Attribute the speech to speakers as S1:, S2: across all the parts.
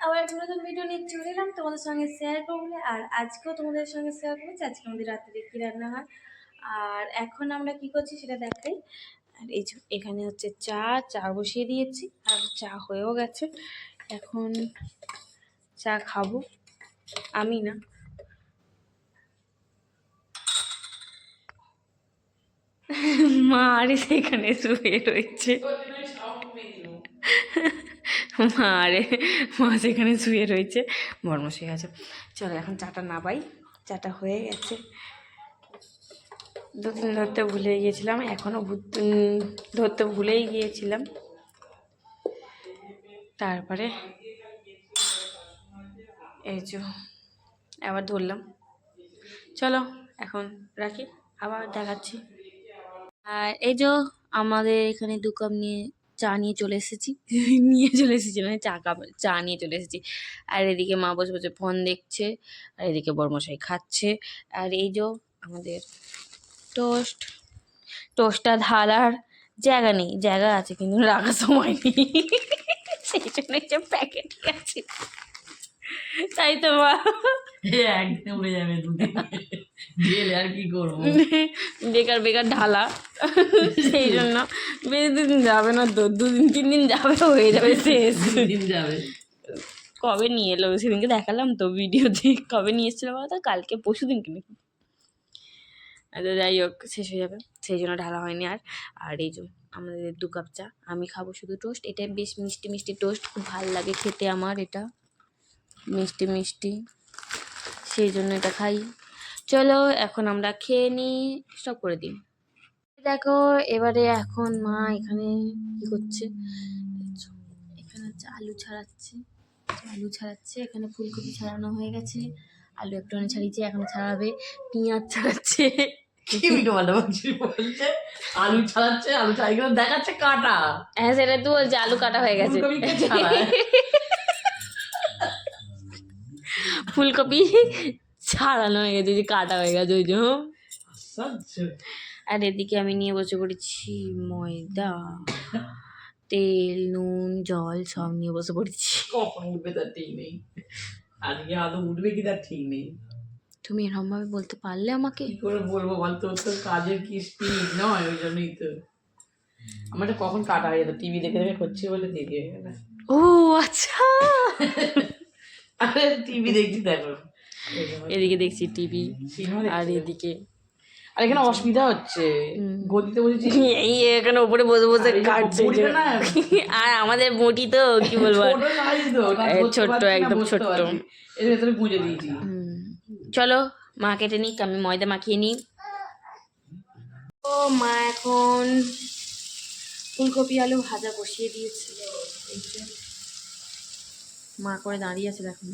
S1: আবার একটা নতুন ভিডিও নিয়ে চলে এলাম। তোমাদের সঙ্গে শেয়ার করব। আর আজকেও তোমাদের সঙ্গে শেয়ার করব যে আজকে আমাদের রাত্রে কী রান্না হয়। আর এখন আমরা কি করছি সেটা দেখাই। আর এই এখানে হচ্ছে চা চা বসিয়ে দিয়েছি। আর চা হয়েও গেছে। এখন চা খাব। আমি না। মা আরে সেখানে শুয়ে রয়েছে। মা, আরে, মা সেখানে শুয়ে রয়েছে বর্মশাই আছে। চলো, এখন চাটা না পাই চাটা হয়ে গেছে। দুদিন ধরতে ভুলে গিয়েছিলাম এখনও ধরতে ভুলেই গিয়েছিলাম। তারপরে এই যে, আবার ধরলাম। চলো, এখন রাখি, আবার দেখাচ্ছি। আর এই যে, আমাদের এখানে দু কাপ নিয়ে চা নিয়ে চলে এসেছি। নিয়ে চলে এসেছি মানে চা কাপ, চা নিয়ে চলে এসেছি। আর এদিকে মা বসে বসে ফোন দেখছে, আর এদিকে বর্মশাই খাচ্ছে। আর এই যে আমাদের টোস্ট, টোস্টটা ঢালার জায়গা নেই, জায়গা আছে কিন্তু রাখার সময় নেই। সেই জন্য প্যাকেট আছে। তাই তো মা।
S2: একদিন উড়ে যাবে দুদিন গেলে আর কি করব?
S1: বেকার বেকার ঢালা। সেই জন্য বেশি দিন যাবে না তো দুদিন তিন দিন যাবে হয়ে যাবে শেষ।
S2: দুদিন যাবে।
S1: কবে নিয়ে এলো? সেদিনকে দেখালাম তো ভিডিওতে কবে নিয়ে এসেছিল বলো তো? কালকে পরশু দিনকে নাকি? আচ্ছা যাই হোক শেষ হয়ে যাবে। সেই জন্য ঢালা হয়নি আর। আর এই যে আমাদের দু কাপ চা আমি খাব শুধু টোস্ট এটা বেশ মিষ্টি মিষ্টি টোস্ট খুব ভালো লাগে খেতে আমার এটা। মিষ্টি মিষ্টি সেই জন্য এটা খাই। চলো এখন আমরা খেয়ে নিই সব করে দিই। দেখো এবারে এখন মা এখানে কি করছে? এখানে হচ্ছে আলু ছাড়াচ্ছে। আলু ছাড়াচ্ছে এখানে ফুলকপি ছাড়ানো হয়ে গেছে। আলু একটুখানি ছাড়িয়েছে এখন ছাড়াবে। পেঁয়াজ ছাড়াচ্ছে।
S2: আলু ছাড়াচ্ছে আলু ছাড়াই দেখাচ্ছে কাটা।
S1: হ্যাঁ সেটা তো বলছে আলু কাটা হয়ে গেছে।
S2: ফুলকপি
S1: ছাড়ানো হয়ে গেছে যে কাটা হয়ে গেছে ওই জন্য। আর এদিকে আমি নিয়ে বসে পড়েছি ময়দা তেল নুন জল সব নিয়ে বসে পড়েছি।
S2: কখন উঠবে তার ঠিক নেই? আজকে আদৌ উঠবে কি তার ঠিক নেই?
S1: তুমি এরকমভাবে বলতে পারলে আমাকে।
S2: কি করে বলব বল তোর তো কাজের কি স্পিড নয় ওই জন্যই তো। আমারটা কখন কাটা হয়ে যেত টিভি দেখে দেখে করছি বলে দেরি হয়ে গেল
S1: ও আচ্ছা।
S2: টিভি দেখছি দেখো
S1: এদিকে দেখছি টিভি আর এদিকে।
S2: আর এখানে অসুবিধা হচ্ছে। গদিতে বসেছি
S1: এই এখানে উপরে বসে বসে কাটছে আর আমাদের মোটি তো কি বলব ছোট্ট, একদম ছোট্ট।
S2: এর ভেতরে গুঁজে দিয়েছি।
S1: চলো মা কেটে নিক আমি ময়দা মাখিয়ে নিই। ও মা এখন ফুলকপি আলু ভাজা বসিয়ে দিয়েছে। মা করে দাঁড়িয়ে আছে দেখো।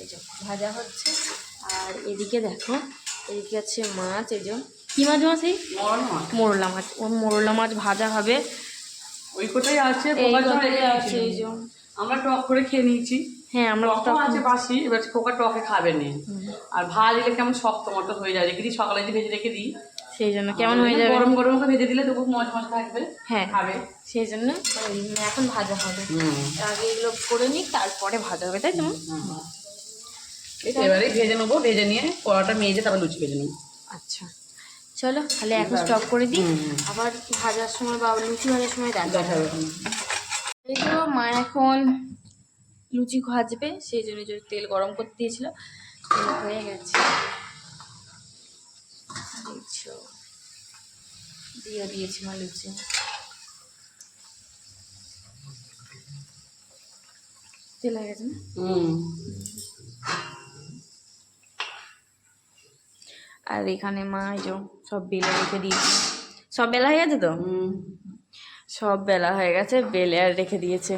S1: এই যে ভাজা হচ্ছে। আর এদিকে দেখো এদিকে আছে মাছ এই যে কি মাছ মাছ এই। মোরলা মাছ। ও মোরলা মাছ ভাজা হবে।
S2: ওই কোটাই আছে
S1: আছে এই যে।
S2: আমরা টক করে খেয়ে নিয়েছি।
S1: হ্যাঁ আমরা টক
S2: আছে বাসি এবার পোকা টকে খাবে নে। আর ভাত দিলে কেমন শক্ত মতো হয়ে যায়। রেখে দিই সকালে যদি ভেজে রেখে দিই
S1: সেই জন্য কেমন হয়ে যাবে?
S2: গরম গরম করে ভেজে দিলে তবু মজ মজ থাকবে
S1: হ্যাঁ
S2: খাবে।
S1: সেই জন্য এখন ভাজা হবে। আগে এগুলো করে নিই তারপরে ভাজা হবে তাই তো?
S2: তো এবারে ভেজে নেব ভেজে নিয়ে কড়াটা মেজে তারপর লুচি ভেজে নেব।
S1: আচ্ছা। চলো তাহলে এখন স্টপ করে দিই। আবার ভাজার সময় বা লুচি ভাজার সময় দেখা হবে। এই তো মা এখন লুচি ভাজবে সেই জন্য যে তেল গরম করতে দিয়েছিল হয়ে গেছে। দিয়ে দিয়েছি মা লুচি। তেল হয়ে গেছে না? আর এখানে মা এই যে সব বেলে রেখে দিয়েছে। সব বেলা হয়ে গেছে তো?
S2: হুম।
S1: সব বেলা হয়ে গেছে বেলে আর রেখে দিয়েছে।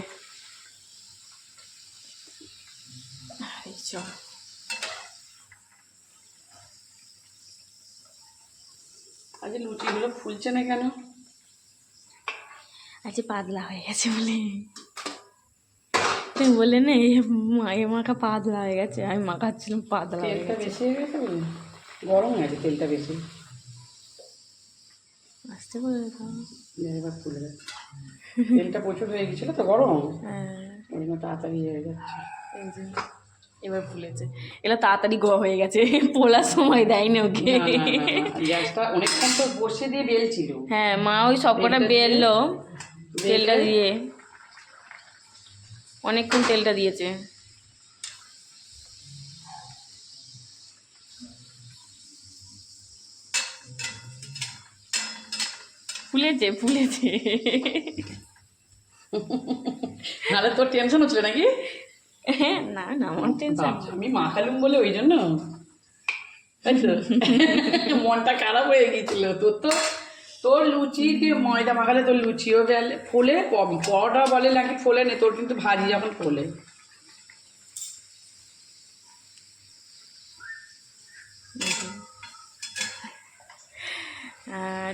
S2: আজকে লুচিগুলো ফুলছে না কেন?
S1: আজকে পাতলা হয়ে গেছে বলে। তুমি বললে না এই মায়ে মাখা পাতলা হয়ে গেছে আমি মাখাচ্ছিলাম পাতলা হয়ে
S2: তেলটা
S1: গেছে।
S2: বেশি হয়ে গেছে গরম হয়ে গেছে তেলটা বেশি।
S1: আসতে বলে
S2: এবার ফুলে তেলটা প্রচুর হয়ে গেছিল তো গরম?
S1: হ্যাঁ।
S2: ওই জন্য তাড়াতাড়ি হয়ে যাচ্ছে।
S1: এই এবার ভুলেছে। এগুলো তাড়াতাড়ি গোয়া হয়ে গেছে। পোলার সময় দেয়নি ওকে।
S2: অনেকক্ষণ তো বসে দিয়ে বেলছিল।
S1: হ্যাঁ মা ওই সবকটা
S2: তেলটা দিয়ে-
S1: বেললো। তেলটা দিয়ে অনেকক্ষণ তেলটা দিয়েছে। ফুলেছে ফুলেছে।
S2: নাহলে তোর টেনশন হচ্ছিল নাকি?
S1: হ্যাঁ, না না আমার টেনশন
S2: বাবা, আমি মাখালুম বলে ওই জন্য? মনটা খারাপ হয়ে গেছিল তোর তো তোর লুচি দিয়ে ময়দা মাখালে তোর লুচিও গেলে ফোলে পরোটা বলে নাকি ফোলে নে তোর কিন্তু ভাজি যখন ফোলে।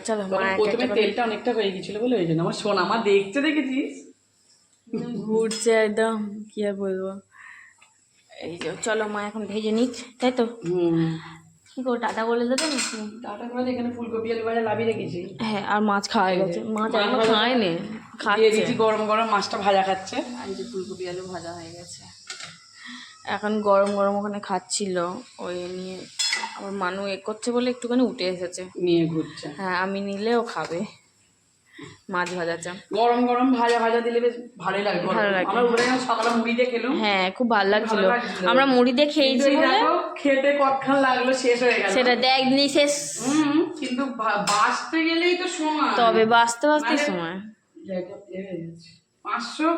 S1: চলো মা
S2: প্রথমে তেলটা অনেকটা হয়ে গেছিল বলে ওই জন্য। আমার শোন আমার দেখতে দেখেছিস
S1: ঘুরছে একদম। কি আর বলব? এই যে চলো মা এখন ভেজে নিক তাই তো? কি করো টাটা বলে দেবে নাকি?
S2: টাটা করে এখানে ফুলকপি আলু ভাজা লাভিয়ে রেখেছি।
S1: হ্যাঁ আর মাছ খাওয়া গেছে। মাছ এখন খায়নি
S2: দিয়ে
S1: খাচ্ছে।
S2: গরম গরম মাছটা ভাজা খাচ্ছে।
S1: আর এই যে ফুলকপি আলু ভাজা হয়ে গেছে। এখন গরম গরম ওখানে খাচ্ছিল ওই নিয়ে আমার মানু এ করছে বলে একটুখানি উঠে এসেছে।
S2: নিয়ে ঘুরছে।
S1: হ্যাঁ আমি নিলেও খাবে। মাছ ভাজাটা
S2: গরম গরম ভাজা ভাজা দিলে বেশ ভালোই লাগে
S1: ভালো। লাগে।
S2: আমরা যখন সকালে মুড়ি দিয়ে খেলাম।
S1: হ্যাঁ খুব ভালো লাগছিল। আমরা মুড়ি দিয়ে খেয়েছি বলে
S2: খেতে কতক্ষণ লাগল শেষ হয়ে গেল।
S1: সেটা দেখ নি শেষ।
S2: কিন্তু বাঁচতে গেলেই তো সময়।
S1: তবে বাঁচতে বাঁচতে
S2: মানে-
S1: সময়।
S2: পাঁচশো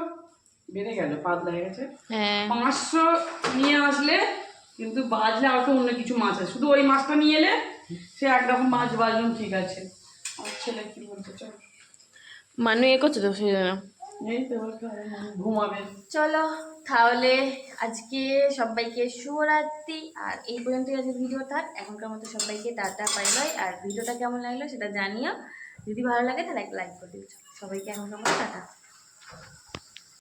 S2: বেড়ে গেল পাতলা হয়ে গেছে।
S1: হ্যাঁ।
S2: পাঁচশো নিয়ে আসলে কিন্তু বাজলে আর তো অন্য কিছু মাছ আছে। শুধু ওই মাছটা নিয়ে এলে সে একরকম মাছ বাজলাম ঠিক আছে। আমার ছেলে কি বলতে চাও
S1: মানু এ করছে তো সেই জন্য।
S2: এই তো এবার খাবে, ঘুমাবে।
S1: চলো তাহলে আজকে সবাইকে শুভরাত্রি আর এই পর্যন্ত আজকে ভিডিও থাক এখনকার মতো সবাইকে টাটা পাই বাই আর ভিডিওটা কেমন লাগল সেটা জানিও। যদি ভালো লাগে তাহলে একটা লাইক করে দিও। সবাইকে এখনকার মতো টাটা।